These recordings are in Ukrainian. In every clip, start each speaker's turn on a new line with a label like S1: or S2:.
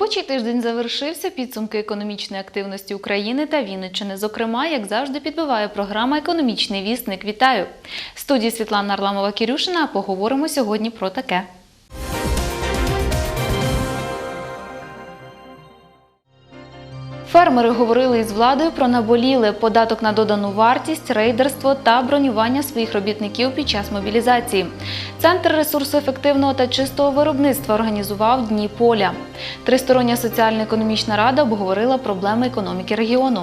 S1: Робочий тиждень завершився. Підсумки економічної активності України та Вінниччини. Зокрема, як завжди, підбиває програма Економічний вісник. Вітаю! В студії Світлана Арламова Кірюшина. Поговоримо сьогодні про таке. Фермери говорили із владою про наболіле податок на додану вартість, рейдерство та бронювання своїх робітників під час мобілізації. Центр ресурсоефективного та чистого виробництва організував Дні поля. Тристороння соціально-економічна рада обговорила проблеми економіки регіону.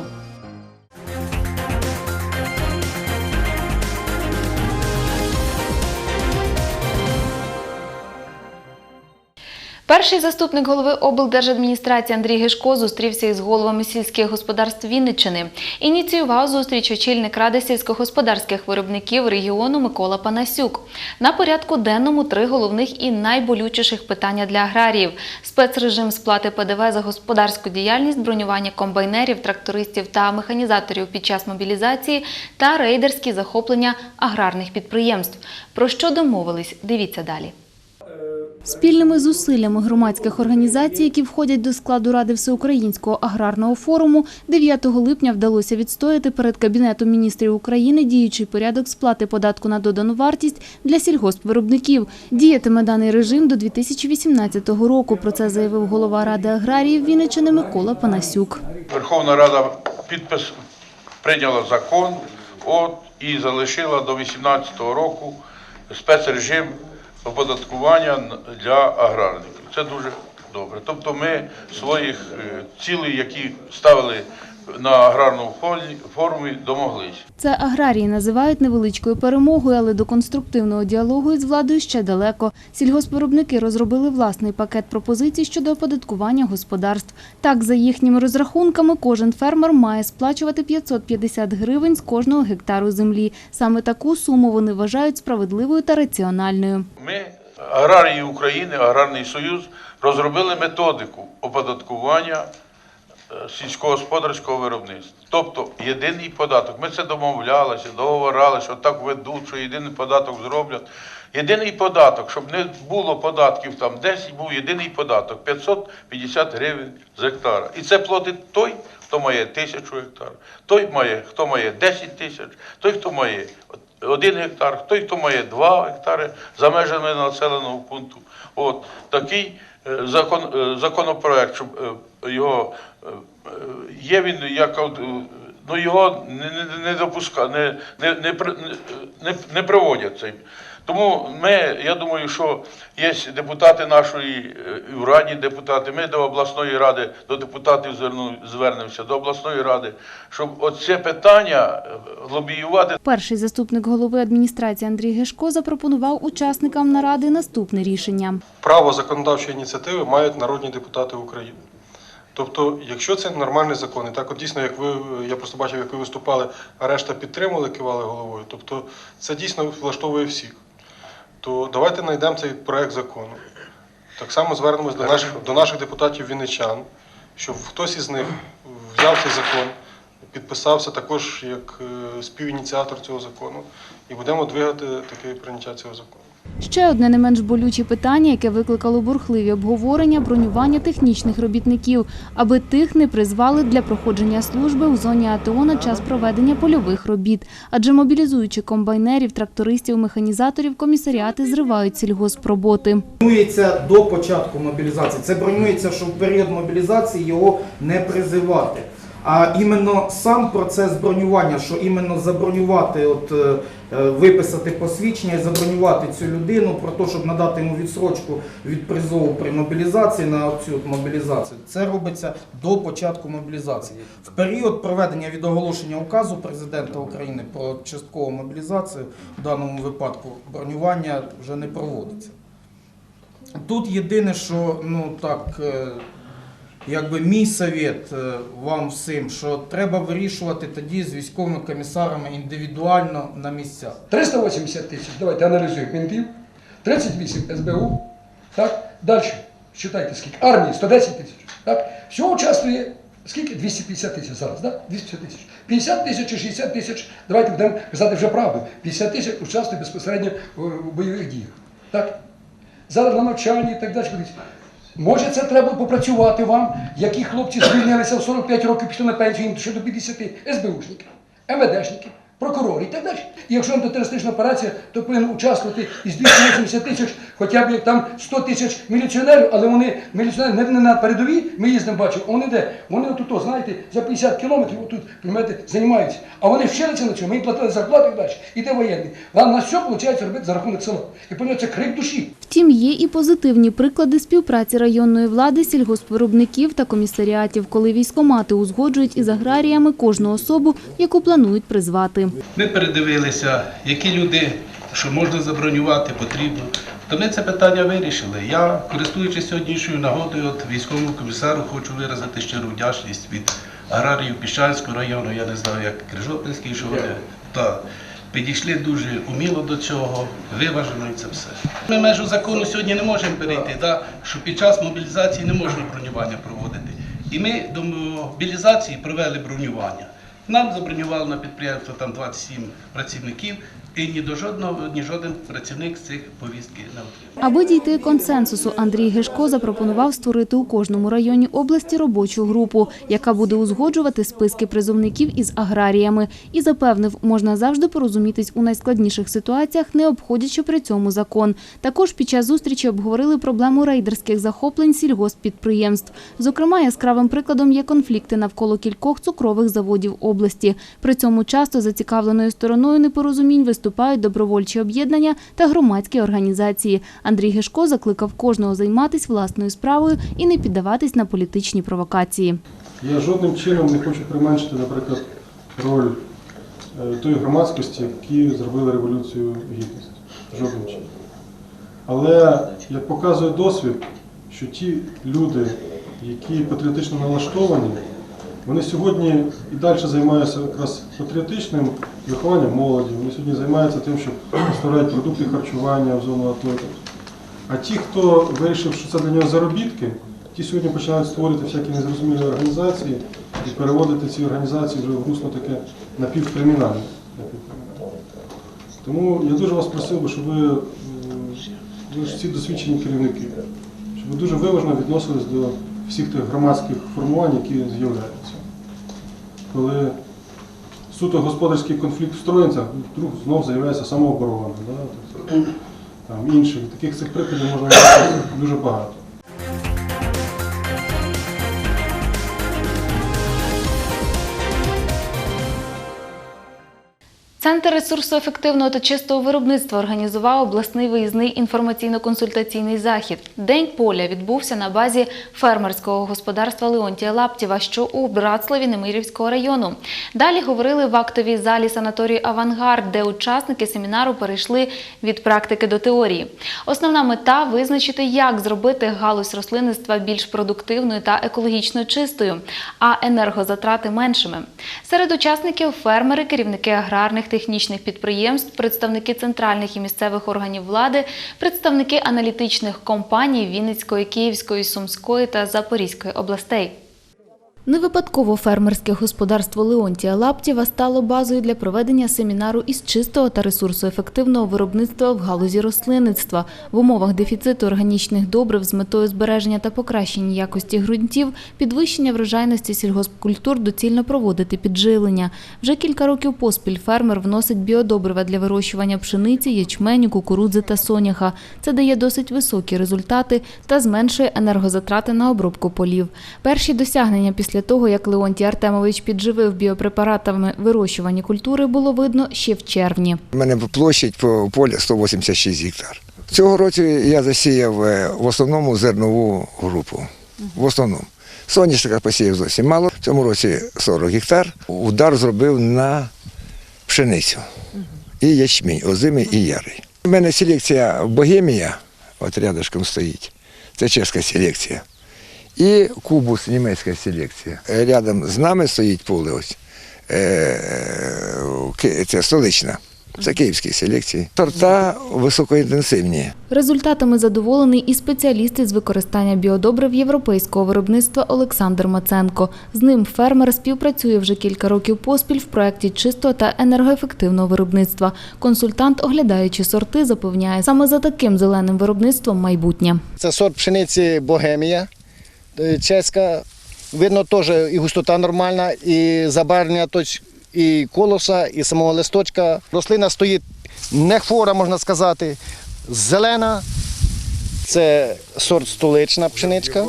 S1: Перший заступник голови облдержадміністрації Андрій Гешко зустрівся із головами сільських господарств Вінниччини. Ініціював зустріч очільник ради сільськогосподарських виробників регіону Микола Панасюк. На порядку денному три головних і найболючіших питання для аграріїв: спецрежим сплати ПДВ за господарську діяльність, бронювання комбайнерів, трактористів та механізаторів під час мобілізації та рейдерські захоплення аграрних підприємств. Про що домовились? Дивіться далі. Спільними зусиллями громадських організацій, які входять до складу Ради Всеукраїнського аграрного форуму, 9 липня вдалося відстояти перед Кабінетом міністрів України діючий порядок сплати податку на додану вартість для сільгоспвиробників. Діятиме даний режим до 2018 року. Про це заявив голова Ради аграріїв Вінниччини Микола Панасюк.
S2: Верховна Рада підпис прийняла закон от, і залишила до 2018 року спецрежим оподаткування для аграрників. Це дуже добре. Тобто ми своїх е, цілей, які ставили на аграрному форумі- домоглись.
S1: Це аграрії називають невеличкою перемогою, але до конструктивного діалогу із владою ще далеко. Сільгоспвиробники розробили власний пакет пропозицій щодо оподаткування господарств. Так, за їхніми розрахунками, кожен фермер має сплачувати 550 гривень з кожного гектару землі. Саме таку суму вони вважають справедливою та раціональною.
S2: Ми, аграрії України, Аграрний Союз, розробили методику оподаткування сільськогосподарського виробництва. Тобто єдиний податок. Ми це домовлялися, договорилися, що так ведуть, що єдиний податок зроблять. Єдиний податок, щоб не було податків там 10, був єдиний податок 550 гривень з гектара. І це платить той, хто має тисячу гектар, той має, хто має 10 тисяч, той, хто має один гектар, той, хто має два гектари за межами населеного пункту. От такий е, закон, е, законопроект, щоб е, його е, е, є він як е, ну його не, не, не допуска, не, не, не, не, не проводять цей. Тому ми, я думаю, що є депутати нашої е, в раді депутати. Ми до обласної ради, до депутатів звернемося до обласної ради, щоб оце питання е, лобіювати
S1: Перший заступник голови адміністрації Андрій Гешко запропонував учасникам наради наступне рішення.
S3: право законодавчої ініціативи мають народні депутати України. Тобто, якщо це нормальний закон, і так от дійсно, як ви, я просто бачив, як ви виступали, а решта підтримали, кивали головою, тобто це дійсно влаштовує всіх. То давайте знайдемо цей проект закону. Так само звернемось до наших, до наших депутатів вінничан, щоб хтось із них взяв цей закон, підписався також як е, співініціатор цього закону, і будемо двигати таке прийняття цього закону.
S1: Ще одне не менш болюче питання, яке викликало бурхливі обговорення бронювання технічних робітників, аби тих не призвали для проходження служби у зоні АТО на час проведення польових робіт. Адже мобілізуючи комбайнерів, трактористів, механізаторів, комісаріати зривають сільгоспроботи.
S4: Бронюється до початку мобілізації. Це бронюється, щоб в період мобілізації його не призивати. А іменно сам процес бронювання, що іменно забронювати, от е, е, виписати посвідчення і забронювати цю людину про те, щоб надати йому відсрочку від призову при мобілізації на цю мобілізацію. Це робиться до початку мобілізації. В період проведення від оголошення указу президента України про часткову мобілізацію в даному випадку бронювання вже не проводиться. Тут єдине, що ну так, е, якби мій совет е, вам всім, що треба вирішувати тоді з військовими комісарами індивідуально на місцях.
S5: 380 тисяч, давайте аналізуємо мінтів, 38 СБУ, так, далі, считайте скільки, армії 110 тисяч, так, всього участвує, скільки, 250 тисяч зараз, так, 250 тисяч, 50 тисяч чи 60 тисяч, давайте будемо казати вже правду, 50 тисяч участвує безпосередньо в бойових діях, так, зараз на навчанні і так далі. Може, це треба попрацювати вам, які хлопці звільнилися в 45 років пішли на пенсію, їм ще до 50 СБУшники, МВДшники, прокурори і так далі. І якщо антитерористична операція, то повинен участвувати із 280 тисяч, хоча б як там 100 тисяч міліціонерів, але вони міліціонери не, не на передовій, ми їздимо бачимо, а вони де? Вони отут, знаєте, за 50 кілометрів отут, розумієте, займаються. А вони вчилися на цьому, ми їм платили зарплату і далі. Іде воєнний. Вам на все виходить робити за рахунок села. І по це крик душі.
S1: Втім, є і позитивні приклади співпраці районної влади, сільгоспвиробників та комісаріатів, коли військомати узгоджують із аграріями кожну особу, яку планують призвати.
S6: Ми передивилися, які люди, що можна забронювати, потрібно. То ми це питання вирішили. Я, користуючись сьогоднішньою нагодою, от військовому комісару хочу виразити щиру вдячність від аграріїв Піщанського району, я не знаю, як Крижопільський, що вони підійшли дуже уміло до цього, виважено і це все. Ми межу закону сьогодні не можемо перейти, да, що під час мобілізації не можна бронювання проводити. І ми до мобілізації провели бронювання. Нам забронювали на підприємство там 27 працівників, і ні до жодного, ні жоден працівник з цих повістки не отримав.
S1: Аби дійти консенсусу, Андрій Гешко запропонував створити у кожному районі області робочу групу, яка буде узгоджувати списки призовників із аграріями, і запевнив, можна завжди порозумітись у найскладніших ситуаціях, не обходячи при цьому закон. Також під час зустрічі обговорили проблему рейдерських захоплень сільгоспідприємств. Зокрема, яскравим прикладом є конфлікти навколо кількох цукрових заводів області. При цьому часто зацікавленою стороною непорозумінь виступають добровольчі об'єднання та громадські організації. Андрій Гешко закликав кожного займатися власною справою і не піддаватись на політичні провокації.
S3: Я жодним чином не хочу применшити, наприклад, роль е, тої громадськості, які зробили революцію гідності. Жодним чином. Але як показує досвід, що ті люди, які патріотично налаштовані, вони сьогодні і далі займаються якраз патріотичним вихованням молоді. Вони сьогодні займаються тим, що доставляють продукти харчування в зону АТО. А ті, хто вирішив, що це для нього заробітки, ті сьогодні починають створювати всякі незрозумілі організації і переводити ці організації вже в русло таке напівкримінальне. Тому я дуже вас просив би, щоб ви, ви ж ці досвідчені керівники, щоб ви дуже виважно відносились до всіх тих громадських формувань, які з'являються. Коли суто господарський конфлікт встроїться, вдруг знов з'являється самооборона. Да? тобто, Там, інших. Таких цих прикладів можна дуже багато.
S1: Центр ресурсоефективного та чистого виробництва організував обласний виїзний інформаційно-консультаційний захід. День поля відбувся на базі фермерського господарства Леонтія Лаптєва, що у Братславі Немирівського району. Далі говорили в актовій залі санаторію Авангард, де учасники семінару перейшли від практики до теорії. Основна мета визначити, як зробити галузь рослинництва більш продуктивною та екологічно чистою, а енергозатрати меншими. Серед учасників фермери, керівники аграрних технічних підприємств, представники центральних і місцевих органів влади, представники аналітичних компаній Вінницької, Київської, Сумської та Запорізької областей. Не випадково фермерське господарство Леонтія Лаптєва стало базою для проведення семінару із чистого та ресурсоефективного виробництва в галузі рослинництва в умовах дефіциту органічних добрив з метою збереження та покращення якості ґрунтів, підвищення врожайності сільгоспкультур доцільно проводити підживлення. Вже кілька років поспіль фермер вносить біодобрива для вирощування пшениці, ячменю, кукурудзи та соняха. Це дає досить високі результати та зменшує енергозатрати на обробку полів. Перші досягнення після того, як Леонтій Артемович підживив біопрепаратами вирощування культури, було видно ще в червні.
S7: У мене площадь по полі 186 гектар. Цього року я засіяв е, в основному зернову групу. В основному. Соняшника посіяв зовсім мало. В цьому році 40 гектар. Удар зробив на пшеницю. І ячмінь, озимий і ярий. У мене селекція Богемія, от рядышком стоїть. Це чеська селекція. І кубус, німецька селекція. Е, Рядом з нами стоїть поле ось. Е, Це столична. Це київські селекції. Сорта високоінтенсивні.
S1: Результатами задоволений і спеціаліст із використання біодобрив європейського виробництва Олександр Маценко. З ним фермер співпрацює вже кілька років поспіль в проєкті чистого та енергоефективного виробництва. Консультант, оглядаючи сорти, запевняє, саме за таким зеленим виробництвом майбутнє.
S8: Це сорт пшениці Богемія е, чеська. Видно, теж і густота нормальна, і забарвлення і колоса, і самого листочка. Рослина стоїть не хвора, можна сказати, зелена. Це сорт столична пшеничка.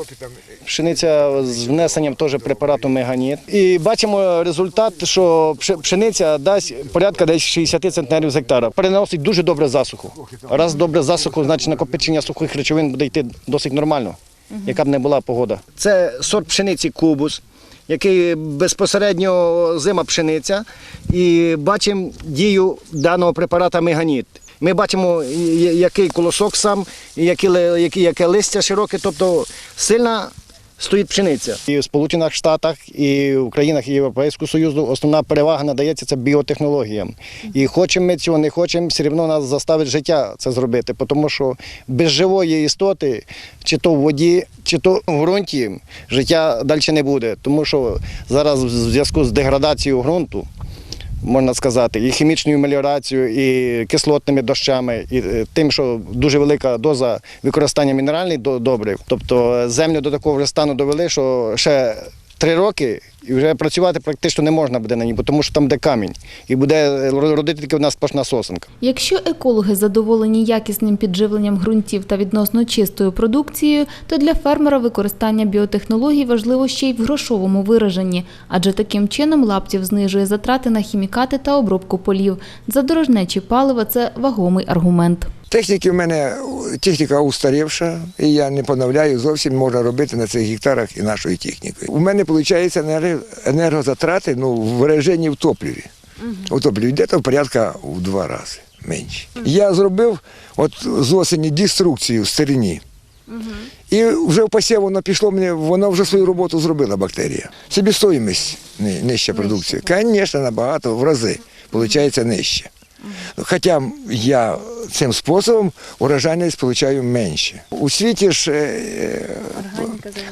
S8: Пшениця з внесенням теж препарату меганіт. І бачимо результат, що пшениця дасть порядка десь 60 центнерів з гектара. Переносить дуже добре засуху. Раз добре засуху, значить накопичення сухих речовин буде йти досить нормально, яка б не була погода. Це сорт пшениці кубус, який безпосередньо зима пшениця. І бачимо дію даного препарата меганіт. Ми бачимо, який колосок сам, яке листя широке, тобто сильна стоїть пшениця. І в Сполучених Штатах, і в країнах Європейського Союзу основна перевага надається це біотехнологіям. І хочемо ми цього, не хочемо, все одно нас заставить життя це зробити, тому що без живої істоти, чи то в воді, чи то в ґрунті, життя далі не буде. Тому що зараз в зв'язку з деградацією ґрунту можна сказати, і хімічною меліорацією, і кислотними дощами, і е, тим, що дуже велика доза використання мінеральних до- добрив. Тобто землю до такого вже стану довели, що ще три роки і вже працювати практично не можна буде на ній, тому що там буде камінь. І буде родити тільки в нас сплошна сосенка.
S1: Якщо екологи задоволені якісним підживленням ґрунтів та відносно чистою продукцією, то для фермера використання біотехнологій важливо ще й в грошовому вираженні, адже таким чином лаптів знижує затрати на хімікати та обробку полів. Задорожнечі палива це вагомий аргумент.
S7: Техніки в мене техніка устарівша, і я не поновляю зовсім можна робити на цих гектарах і нашою технікою. У мене виходить енергозатрати ну, в вираженні в топливі. У топливі йде то порядка в два рази менше. Я зробив от з осені деструкцію в старині. І вже в посів воно пішло мені, вона вже свою роботу зробила бактерія. Себестоїмість ни- нижча продукція. Звісно, набагато в рази. Виходить нижче. Хоча я цим способом урожайність отримую менше. У світі ж е,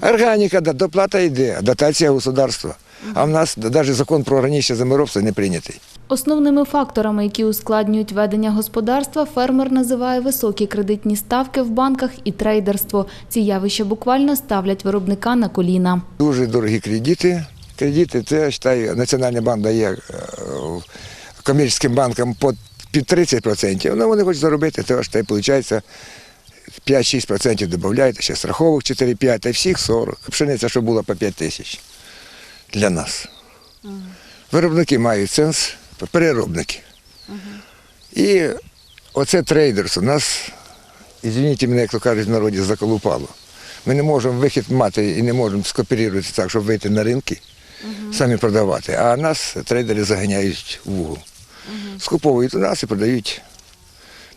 S7: органіка, да, доплата йде, дотація государства. А в нас навіть закон про органічне землеробство не прийнятий.
S1: Основними факторами, які ускладнюють ведення господарства, фермер називає високі кредитні ставки в банках і трейдерство. Ці явища буквально ставлять виробника на коліна.
S7: Дуже дорогі кредити. Кредити, це я вважаю, Національний банк дає е, комерційним банкам по під 30%. Ну, вони хочуть заробити, то ж та й виходить 5-6% додають, ще страховок 4-5, та й всіх 40. Пшениця, що була по 5 тисяч для нас. Виробники мають сенс, переробники. І оце трейдерство нас, извините мене, як то кажуть в народі, заколупало. Ми не можемо вихід мати і не можемо скооперувати так, щоб вийти на ринки, самі продавати. А нас трейдери заганяють в угол Скуповують у нас і продають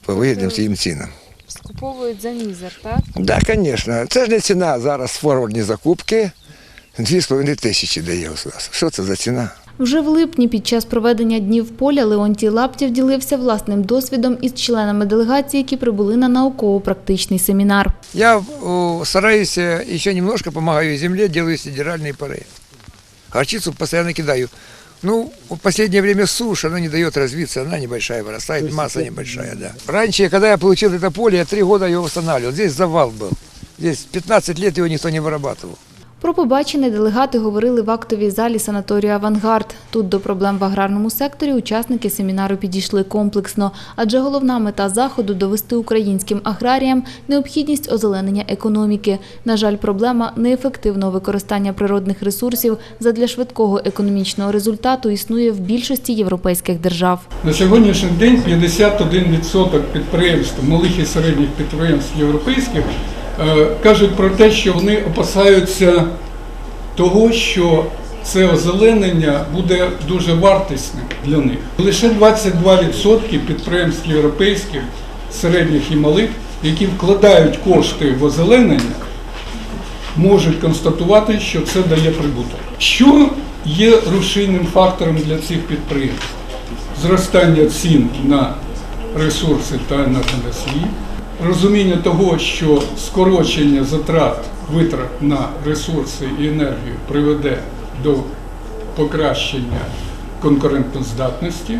S7: по вигідним своїм цінам.
S9: Скуповують за мізер, так?
S7: Так, да, звісно. Це ж не ціна зараз форвардні закупки. 2,5 тисячі дає государство. Що це за ціна?
S1: Вже в липні під час проведення днів поля Леонтій Лаптєв ділився власним досвідом із членами делегації, які прибули на науково-практичний семінар.
S7: Я о, стараюсь э, еще немножко помогаю земле, делаю сидеральные пары. Горчицу постоянно кидаю. Ну, в последнее время сушь, она не дает развиться, она небольшая вырастает, масса небольшая, да. Раньше, когда я получил это поле, я три года его восстанавливал. Здесь завал был. Здесь 15 лет его никто не вырабатывал.
S1: Про побачене делегати говорили в актовій залі санаторію Авангард. Тут до проблем в аграрному секторі учасники семінару підійшли комплексно, адже головна мета заходу довести українським аграріям необхідність озеленення економіки. На жаль, проблема неефективного використання природних ресурсів задля швидкого економічного результату існує в більшості європейських держав.
S10: На сьогоднішній день 51% підприємств, малих і середніх підприємств європейських, кажуть про те, що вони опасаються того, що це озеленення буде дуже вартісним для них. Лише 22% підприємств європейських, середніх і малих, які вкладають кошти в озеленення, можуть констатувати, що це дає прибуток. Що є рушійним фактором для цих підприємств? зростання цін на ресурси та енергоносії, розуміння того, що скорочення затрат витрат на ресурси і енергію приведе до покращення конкурентоздатності.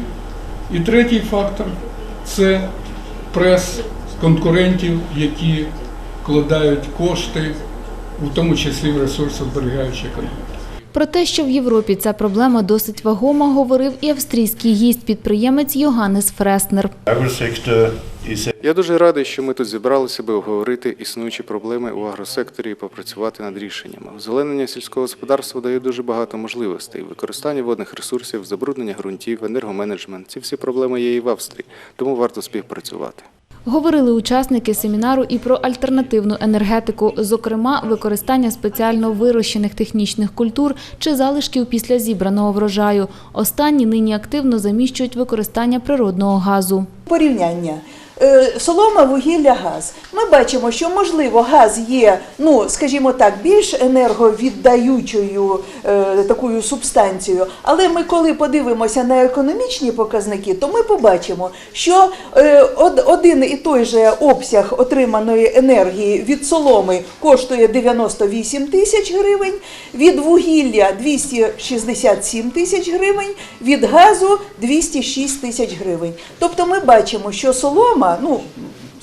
S10: І третій фактор це прес конкурентів, які вкладають кошти, у тому числі в ресурсозберігаючі економіки.
S1: Про те, що в Європі ця проблема досить вагома, говорив і австрійський гість-підприємець Йоганнес Фреснер.
S11: Я дуже радий, що ми тут зібралися, би обговорити існуючі проблеми у агросекторі і попрацювати над рішеннями. Озеленення сільського господарства дає дуже багато можливостей: використання водних ресурсів, забруднення ґрунтів, енергоменеджмент. Ці всі проблеми є і в Австрії, тому варто співпрацювати.
S1: Говорили учасники семінару і про альтернативну енергетику, зокрема, використання спеціально вирощених технічних культур чи залишків після зібраного врожаю. Останні нині активно заміщують використання природного газу.
S12: порівняння. Е, Солома, вугілля, газ. Ми бачимо, що можливо газ є, ну скажімо так, більш енерговіддаючою е, такою субстанцією. Але ми, коли подивимося на економічні показники, то ми побачимо, що е, один і той же обсяг отриманої енергії від соломи коштує 98 тисяч гривень, від вугілля 267 тисяч гривень, від газу 206 тисяч гривень. Тобто ми бачимо, що солома, ну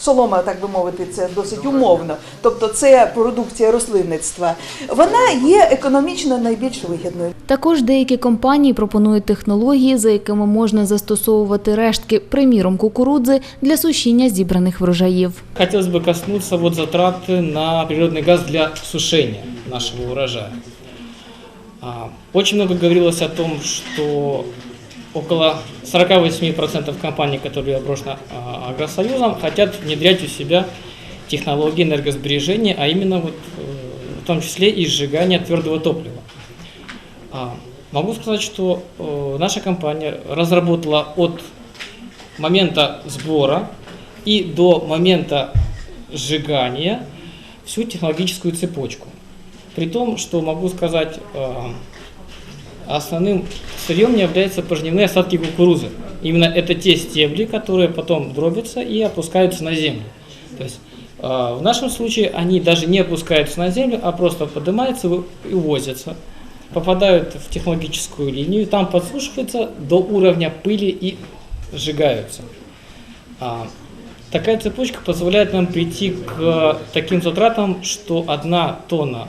S12: солома, так би мовити, це досить умовно, тобто це продукція рослинництва, вона є економічно найбільш вигідною.
S1: Також деякі компанії пропонують технології, за якими можна застосовувати рештки, приміром кукурудзи, для сушіння зібраних врожаїв.
S13: Хотелось бы коснуться вот затраты на природный газ для сушения нашего урожая. А, Очень много говорилось о том, что Около 48% компаний, которые опрошены а, Агросоюзом, хотят внедрять у себя технологии энергосбережения, а именно вот, э, в том числе и сжигания твердого топлива. А, Могу сказать, что э, наша компания разработала от момента сбора и до момента сжигания всю технологическую цепочку. При том, что могу сказать, э, основным сырьем не являются пожнивные остатки кукурузы. Именно это те стебли, которые потом дробятся и опускаются на землю. То есть э, в нашем случае они даже не опускаются на землю, а просто поднимаются и увозятся, попадают в технологическую линию, там подсушиваются до уровня пыли и сжигаются. А, Такая цепочка позволяет нам прийти к таким затратам, что одна тонна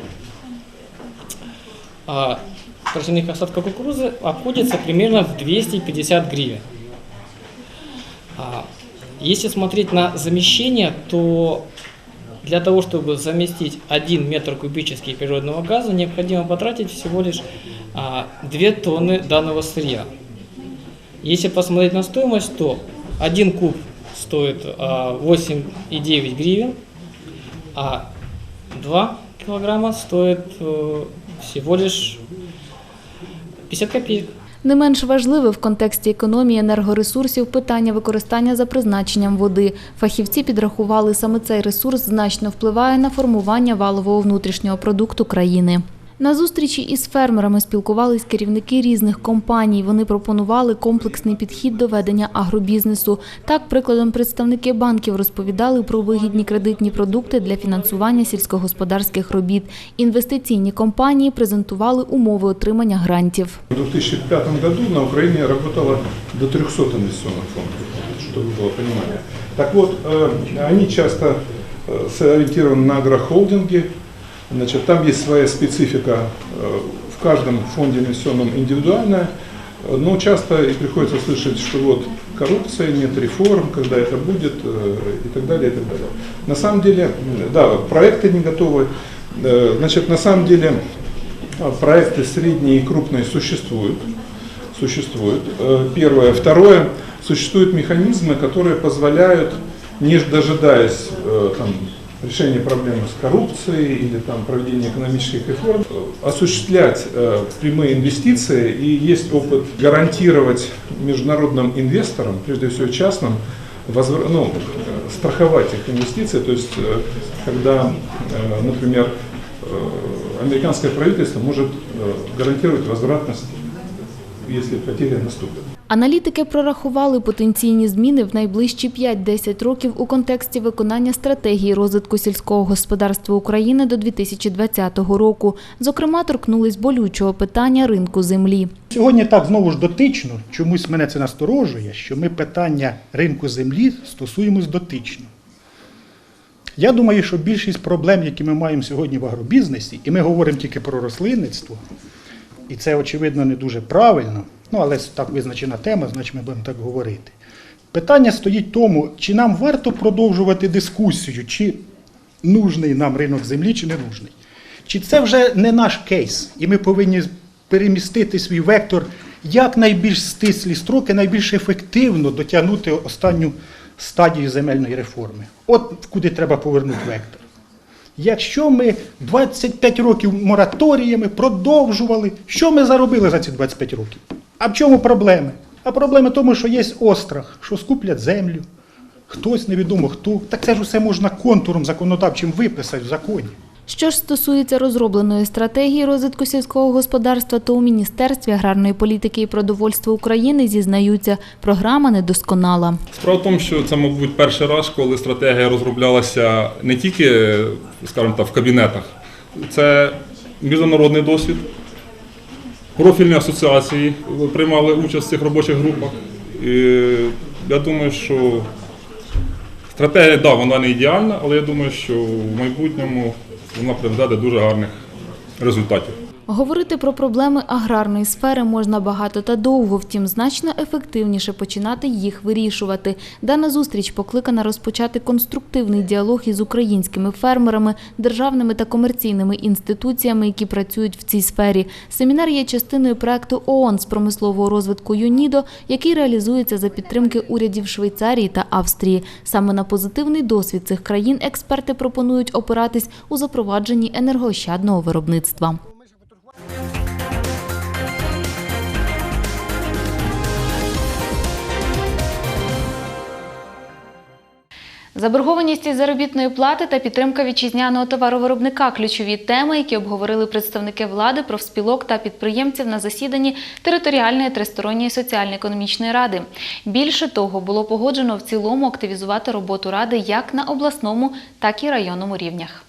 S13: а, торфяных остатков кукурузы обходится примерно в 250 гривен. А, Если смотреть на замещение, то для того, чтобы заместить 1 метр кубический природного газа, необходимо потратить всего лишь а, 2 тонны данного сырья. Если посмотреть на стоимость, то 1 куб стоит а, 8,9 гривен, а 2 килограмма стоит э, всего лишь 50 копійок.
S1: Не менш важливе в контексті економії енергоресурсів питання використання за призначенням води. Фахівці підрахували, саме цей ресурс значно впливає на формування валового внутрішнього продукту країни. На зустрічі із фермерами спілкувались керівники різних компаній. Вони пропонували комплексний підхід до ведення агробізнесу. Так, прикладом, представники банків розповідали про вигідні кредитні продукти для фінансування сільськогосподарських робіт. Інвестиційні компанії презентували умови отримання грантів.
S14: В 2005 году на Украине работало до 300 инвестиционных фондов, чтобы было понимание. Так вот, э, они часто э, сориентированы на агрохолдинги, Значит, там есть своя специфика, э, в каждом фонде инвестиционном индивидуальная, но часто и приходится слышать, что вот коррупция, нет реформ, когда это будет э, и так далее, и так далее. На самом деле, да, проекты не готовы. Э, Значит, на самом деле проекты средние и крупные существуют. Существуют. Первое. Второе. Существуют механизмы, которые позволяют, не дожидаясь там, решения проблемы с коррупцией или там, проведения экономических реформ, осуществлять э, прямые инвестиции. И есть опыт гарантировать международным инвесторам, прежде всего частным, возвра- ну, страховать их инвестиции. То есть, э, когда, э, например, э, американское правительство может э, гарантировать возвратность, если потеря наступит.
S1: Аналітики прорахували потенційні зміни в найближчі 5-10 років у контексті виконання стратегії розвитку сільського господарства України до 2020 року. Зокрема, торкнулись болючого питання ринку землі.
S15: Сьогодні так знову ж дотично, чомусь мене це насторожує, що ми питання ринку землі стосуємось дотично. Я думаю, що більшість проблем, які ми маємо сьогодні в агробізнесі, і ми говоримо тільки про рослинництво, і це, очевидно, не дуже правильно, ну але так визначена тема, значить ми будемо так говорити. Питання стоїть в тому, чи нам варто продовжувати дискусію, чи нужний нам ринок землі, чи не нужний. Чи це вже не наш кейс, і ми повинні перемістити свій вектор, як найбільш стислі строки, найбільш ефективно дотягнути останню стадію земельної реформи. От куди треба повернути вектор. Якщо ми 25 років мораторіями продовжували, що ми заробили за ці 25 років? А в чому проблеми? А проблема в тому, що є острах, що скуплять землю, хтось невідомо хто. Так це ж усе можна контуром законодавчим виписати в законі.
S1: Що ж стосується розробленої стратегії розвитку сільського господарства, то у Міністерстві аграрної політики і продовольства України зізнаються, програма недосконала.
S16: Справа в тому, що це, мабуть, перший раз, коли стратегія розроблялася не тільки, скажімо так, в кабінетах. Це міжнародний досвід. Профільні асоціації приймали участь в цих робочих групах. І я думаю, що стратегія, да, вона не ідеальна, але я думаю, що в майбутньому вона приведе до дуже гарних результатів.
S1: Говорити про проблеми аграрної сфери можна багато та довго, втім значно ефективніше починати їх вирішувати. Дана зустріч покликана розпочати конструктивний діалог із українськими фермерами, державними та комерційними інституціями, які працюють в цій сфері. Семінар є частиною проекту ООН з промислового розвитку ЮНІДО, який реалізується за підтримки урядів Швейцарії та Австрії. Саме на позитивний досвід цих країн експерти пропонують опиратись у запровадженні енергоощадного виробництва. Заборгованість із заробітної плати та підтримка вітчизняного товаровиробника – ключові теми, які обговорили представники влади, профспілок та підприємців на засіданні територіальної тристоронньої соціально-економічної ради. Більше того, було погоджено в цілому активізувати роботу ради як на обласному, так і районному рівнях.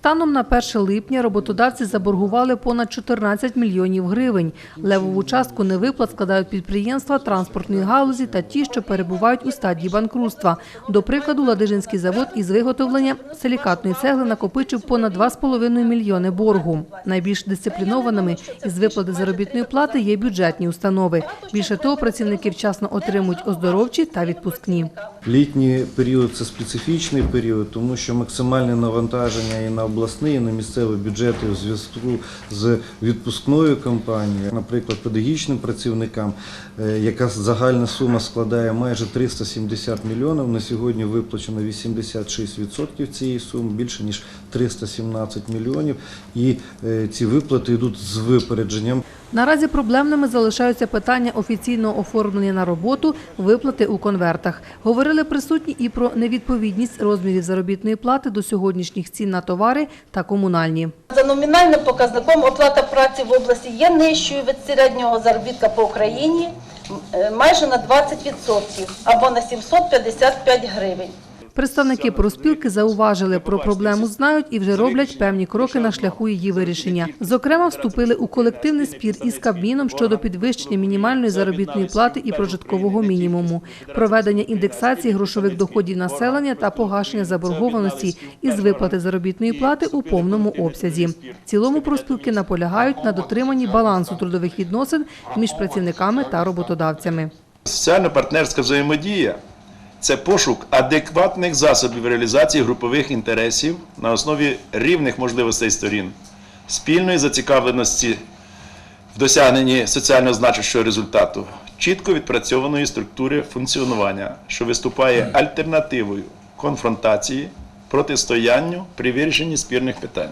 S17: Станом на 1 липня роботодавці заборгували понад 14 мільйонів гривень. Левову частку невиплат складають підприємства транспортної галузі та ті, що перебувають у стадії банкрутства. До прикладу, Ладижинський завод із виготовлення силікатної цегли накопичив понад 2,5 мільйони боргу. Найбільш дисциплінованими із виплати заробітної плати є бюджетні установи. Більше того, працівники вчасно отримують оздоровчі та відпускні.
S18: Літній період це специфічний період, тому що максимальне навантаження і на обласний, і на місцеві бюджети у зв'язку з відпускною кампанією, наприклад, педагогічним працівникам, е, яка загальна сума складає майже 370 мільйонів. На сьогодні виплачено 86% цієї суми, більше ніж 317 мільйонів. І е, ці виплати йдуть з випередженням.
S17: Наразі проблемними залишаються питання офіційного оформлення на роботу, виплати у конвертах. Говорили присутні і про невідповідність розмірів заробітної плати до сьогоднішніх цін на товари та комунальні.
S19: За номінальним показником оплата праці в області є нижчою від середнього заробітка по Україні е, майже на 20% або на 755 гривень.
S17: Представники профспілки зауважили, про проблему знають і вже роблять певні кроки на шляху її вирішення. Зокрема, вступили у колективний спір із Кабміном щодо підвищення мінімальної заробітної плати і прожиткового мінімуму, проведення індексації грошових доходів населення та погашення заборгованості із виплати заробітної плати у повному обсязі. В цілому профспілки наполягають на дотриманні балансу трудових відносин між працівниками та роботодавцями.
S20: Соціально-партнерська взаємодія це пошук адекватних засобів реалізації групових інтересів на основі рівних можливостей сторін, спільної зацікавленості в досягненні соціально значущого результату, чітко відпрацьованої структури функціонування, що виступає альтернативою конфронтації, протистоянню при вирішенні спірних питань.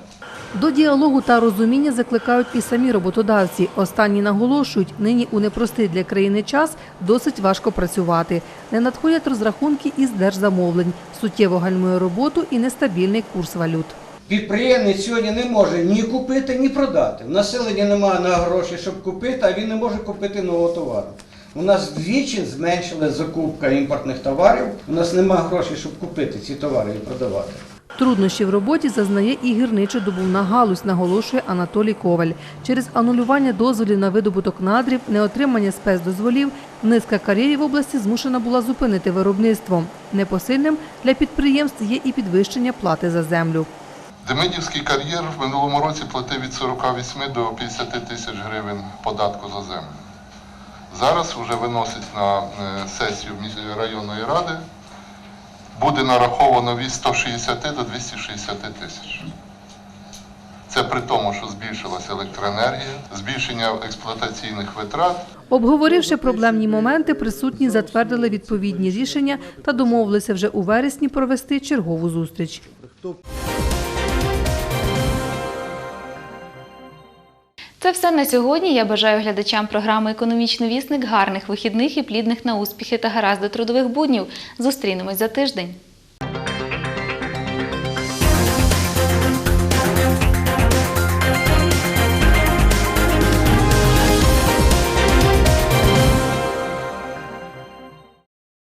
S17: До діалогу та розуміння закликають і самі роботодавці. Останні наголошують, нині у непростий для країни час досить важко працювати. Не надходять розрахунки із держзамовлень, суттєво гальмує роботу і нестабільний курс валют.
S21: Підприємець сьогодні не може ні купити, ні продати. В населення немає на гроші, щоб купити, а він не може купити нового товару. У нас вдвічі зменшили закупка імпортних товарів. У нас немає грошей, щоб купити ці товари і продавати.
S17: Труднощі в роботі зазнає і гірничо-добувна галузь, наголошує Анатолій Коваль. Через анулювання дозволів на видобуток надрів, неотримання спецдозволів, низка кар'єрів в області змушена була зупинити виробництво. Непосильним для підприємств є і підвищення плати за землю.
S22: Демидівський кар'єр в минулому році платив від 48 до 50 тисяч гривень податку за землю. Зараз вже виносить на е, сесію районної ради. Буде нараховано від 160 до 260 тисяч. Це при тому, що збільшилася електроенергія, збільшення експлуатаційних витрат.
S17: Обговоривши проблемні моменти, присутні затвердили відповідні рішення та домовилися вже у вересні провести чергову зустріч.
S1: Це все на сьогодні. Я бажаю глядачам програми Економічний вісник гарних вихідних і плідних на успіхи та гаразди трудових буднів. Зустрінемось за тиждень.